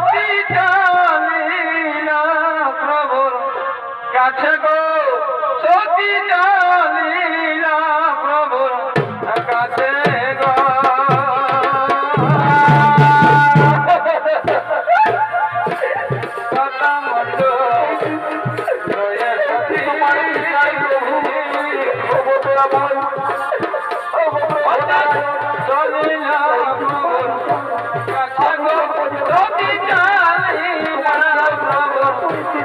সতী জানিলা প্রভুর কাছে গো সতী জানিলা প্রভুর কাছে গো। কথা মন্দ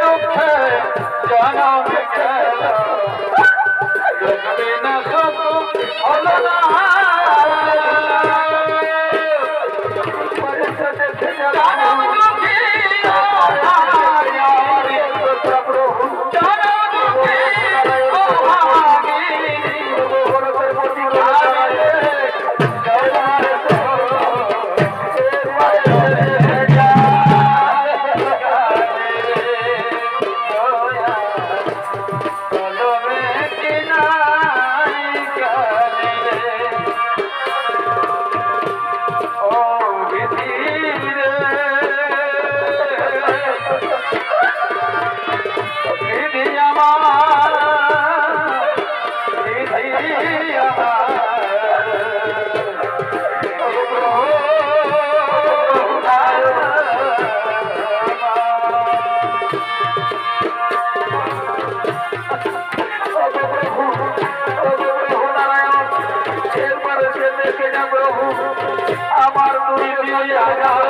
দুঃখে জনম গেল। দুঃখে না সব হল না الله